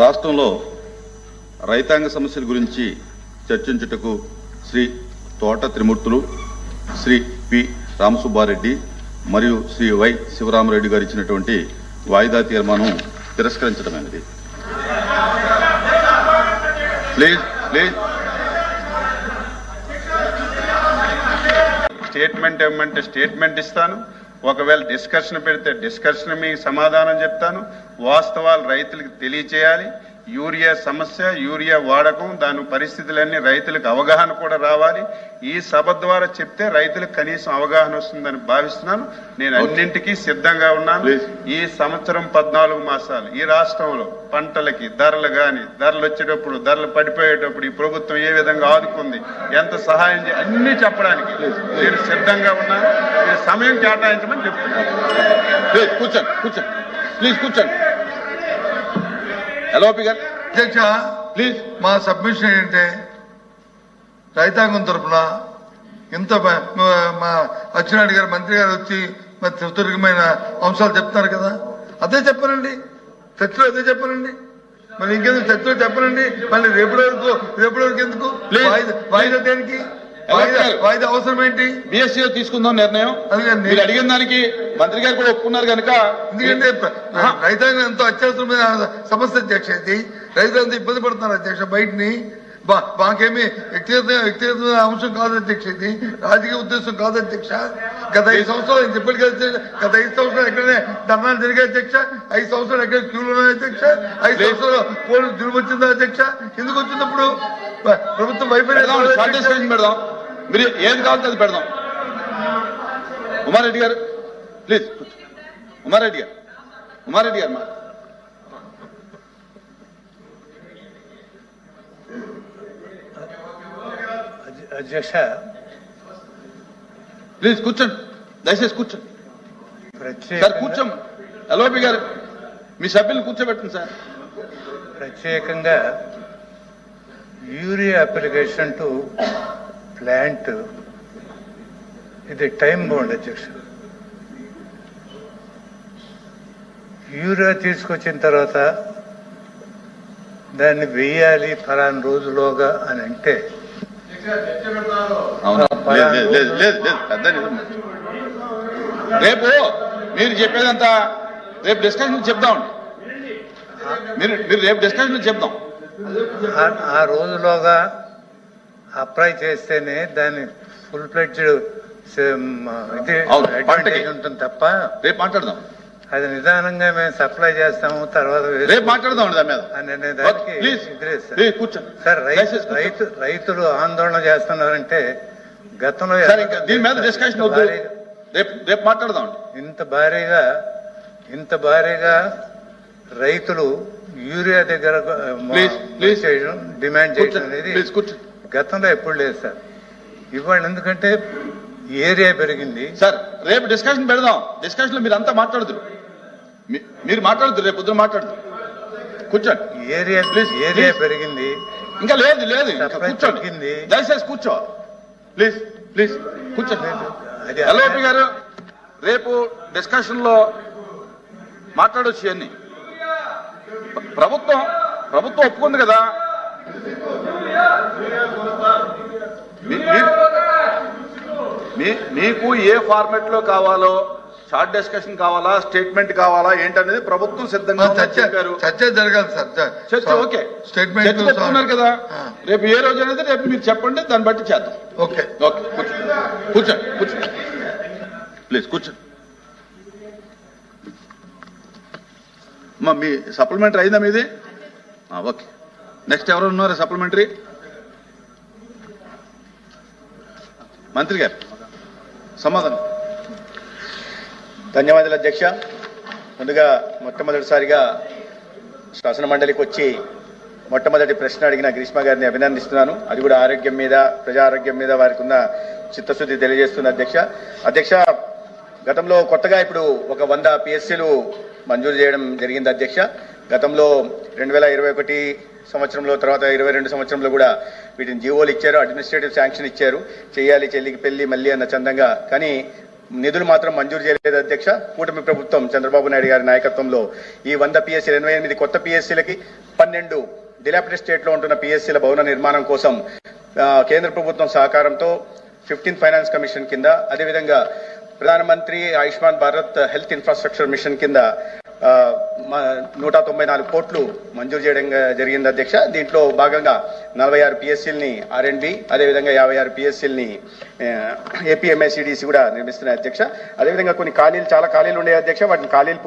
రాష్ట్రంలో రైతాంగ సమస్యల గురించి చర్చించుటకు శ్రీ తోట త్రిమూర్తులు శ్రీ పి. రామసుబ్బారెడ్డి మరియు శ్రీ వై. శివరామరెడ్డి గారు ఇచ్చినటువంటి వాయిదా తీర్మానం తిరస్కరించడమైనది. Please please. స్టేట్మెంట్ ఏమంటే స్టేట్మెంట్ ఇస్తాను. ఒకవేళ డిస్కషన్ పెడితే డిస్కషన్ మీ సమాధానం చెప్తాను. వాస్తవాలు రైతులకు తెలియచేయాలి. యూరియా సమస్య యూరియా వాడకం దాని పరిస్థితులన్నీ రైతులకు అవగాహన కూడా రావాలి. ఈ సభ ద్వారా చెప్తే రైతులకు కనీసం అవగాహన వస్తుందని భావిస్తున్నాను. నేను అన్నింటికీ సిద్ధంగా ఉన్నాను. ఈ సంవత్సరం పద్నాలుగు మాసాలు ఈ రాష్ట్రంలో పంటలకి ధరలు గాని ధరలు వచ్చేటప్పుడు ధరలు పడిపోయేటప్పుడు ఈ ప్రభుత్వం ఏ విధంగా ఆదుకుంది ఎంత సహాయం చే అన్ని చెప్పడానికి నేను సిద్ధంగా ఉన్నాను. మీరు సమయం కేటాయించమని చెప్తున్నాను. కూర్చోండి కూర్చోండి. ప్లీజ్ కూర్చోండి. గారు అధ్యక్ష ప్లీజ్ మా సబ్మిషన్ ఏంటంటే రైతాంగం తరపున ఇంత మ- అచ్చెన్నాయుడు గారు మంత్రి గారు వచ్చి మరి సుదీర్ఘమైన అంశాలు చెప్తున్నారు కదా. అదే చెప్పనండి. చర్చలో అదే చెప్పనండి. మరి ఇంకెందుకు చర్చలో చెప్పనండి. మళ్ళీ రేపటి వరకు రేపటి వరకు ఎందుకు? వాయిదా దేనికి? వాయిదా అవసరం ఏంటి? బిఎస్సీ తీసుకుందాం నిర్ణయం. మీరు అడిగిన దానికి మంత్రి గారు కూడా ఒప్పుకున్నారు కనుక ఎందుకంటే రైతాంగం ఎంతో అత్యవసరమైన సమస్య అధ్యక్ష ఇది. రైతులంతా ఇబ్బంది పడుతున్నారు అధ్యక్ష బయటని. మాకేమి వ్యక్తిగత వ్యక్తిగత అంశం కాదు అధ్యక్ష ఇది. రాజకీయ ఉద్దేశం కాదు అధ్యక్ష. గత ఐదు సంవత్సరాలు నేను చెప్పాడు కదా గత ఐదు సంవత్సరాలు ఎక్కడనే ధర్నాలు జరిగాయి అధ్యక్ష? ఐదు సంవత్సరాలు ఎక్కడ క్యూలు ఉన్నాయి అధ్యక్ష? ఐదు సంవత్సరాలు పోలీసు జులుము వచ్చిందా అధ్యక్ష? ఎందుకు వచ్చినప్పుడు ప్ర- ప్రభుత్వం వైఫల్యం మీరు ఏది కావాలంటే అది పెడదాం. ఉమారెడ్డి గారు ప్లీజ్ ఉమారెడ్డి గారు ఉమారెడ్డి గారు మా అధ్యక్ష ప్లీజ్ కూర్చోండి దయచేసి కూర్చోండి. సార్ కూర్చోం ఎల్ఓపి గారు మీ సభ్యులు కూర్చోబెట్టండి సార్. ప్రత్యేకంగా యూరియా అప్లికేషన్ టు ప్లాంట్ ఇది టైం బౌండ్ అధ్యక్ష. యూరియా తీసుకొచ్చిన తర్వాత దాన్ని వేయాలి ఫలానా రోజులోగా అని అంటే రేపు మీరు చెప్పేదంతా రేపు డిస్కషన్ చెప్దాం. మీరు మీరు రేపు డిస్కషన్ చెప్దాం. ఆ రోజులోగా అప్లై చేస్తేనే దాన్ని ఫుల్ ఫ్లెడ్జ్డ్ ఇది. అడ్వాంటేజ్ ఉంటుంది తప్ప రేపు మాట్లాడదాం. అది నిదానంగా మేము సప్లై చేస్తాము తర్వాత రేపు మాట్లాడదాం దాని మీద. సార్. రైతు. రైతు రైతులు ఆందోళన చేస్తున్నారంటే గతంలో దీని మీద డిస్కషన్ రేపు రేపు మాట్లాడదాం ఇంత భారీగా ఇంత భారీగా రైతులు యూరియా దగ్గర డిమాండ్ చేయడం అనేది గతంలో ఎప్పుడు లేదు సార్. ఇవాళ ఎందుకంటే ఏరియా పెరిగింది. సార్ రేపు డిస్కషన్ పెడదాం. డిస్కషన్లో మీరు అంతా మాట్లాడుతురు మీరు మాట్లాడుతురు రేపు పొద్దున మాట్లాడుతురు కూర్చోండి. ఏరియా Please, ఏరియా. పెరిగింది. ఇంకా లేదు లేదు. కూర్చోండి. దయచేసి కూర్చో. Please please. కూర్చోండి. ఎల్ఓపి గారు. రేపు డిస్కషన్లో మాట్లాడొచ్చు అన్ని ప్రభుత్వం ప్రభుత్వం ఒప్పుకుంది కదా. మీకు ఏ ఫార్మెట్లో కావాలో షార్ట్ డిస్కషన్ కావాలా స్టేట్మెంట్ కావాలా ఏంటనేది ప్రభుత్వం సిద్ధంగా చర్చ చెప్పారు. చర్చ జరగాలి సార్. చర్చ ఓకే. స్టేట్మెంట్ కదా. రేపు ఏ రోజు అనేది రేపు మీరు చెప్పండి దాన్ని బట్టి చేద్దాం. ఓకే. ఓకే కూర్చోండి కూర్చోండి ప్లీజ్ కూర్చోండి అమ్మా మీ సప్లిమెంటరీ అయిందా మీది? ఓకే. నెక్స్ట్ ఎవరు ఉన్నారు సప్లిమెంటరీ మంత్రి గారు సమాధానం. ధన్యవాదాలు అధ్యక్ష. ముందుగా మొట్టమొదటిసారిగా శాసన మండలికి వచ్చి మొట్టమొదటి ప్రశ్న అడిగిన గ్రీష్మ గారిని అభినందిస్తున్నాను. అది కూడా ఆరోగ్యం మీద ప్రజా ఆరోగ్యం మీద వారికి ఉన్న చిత్తశుద్ధి తెలియజేస్తున్న అధ్యక్ష. అధ్యక్ష గతంలో కొత్తగా ఇప్పుడు ఒక వంద పిఎస్సీలు మంజూరు చేయడం జరిగింది అధ్యక్ష. గతంలో రెండు వేల ఇరవై ఒకటి సంవత్సరంలో తర్వాత ఇరవై రెండు సంవత్సరంలో కూడా వీటిని జీవోలు ఇచ్చారు అడ్మినిస్ట్రేటివ్ శాంక్షన్ ఇచ్చారు. చేయాలి చెల్లికి పెళ్ళి మళ్ళీ అన్న చందంగా. కానీ నిధులు మాత్రం మంజూరు చేయలేదు అధ్యక్ష. కూటమి ప్రభుత్వం చంద్రబాబు నాయుడు గారి నాయకత్వంలో ఈ వంద పిఎస్సీలు ఎనభై ఎనిమిది కొత్త పిఎస్సీలకి పన్నెండు డిలాపిడ్ స్టేట్లో ఉంటున్న పిఎస్సీల భవన నిర్మాణం కోసం కేంద్ర ప్రభుత్వం సహకారంతో ఫిఫ్టీన్ ఫైనాన్స్ కమిషన్ కింద అదేవిధంగా ప్రధానమంత్రి Ayushman Bharat health infrastructure mission కింద నూట తొంభై నాలుగు కోట్లు మంజూరు చేయడం జరిగింది అధ్యక్ష. దీంట్లో భాగంగా నలభై ఆరు పిఎస్సీలని ఆర్ఎండ్బి అదేవిధంగా యాభై ఆరు పిఎస్సీలని ఏపీఎంఐసిడిసి కూడా నిర్మిస్తున్నాయి అధ్యక్ష. అదేవిధంగా కొన్ని ఖాళీలు చాలా ఖాళీలు ఉండే అధ్యక్ష. వాటిని ఖాళీలు పూర్తి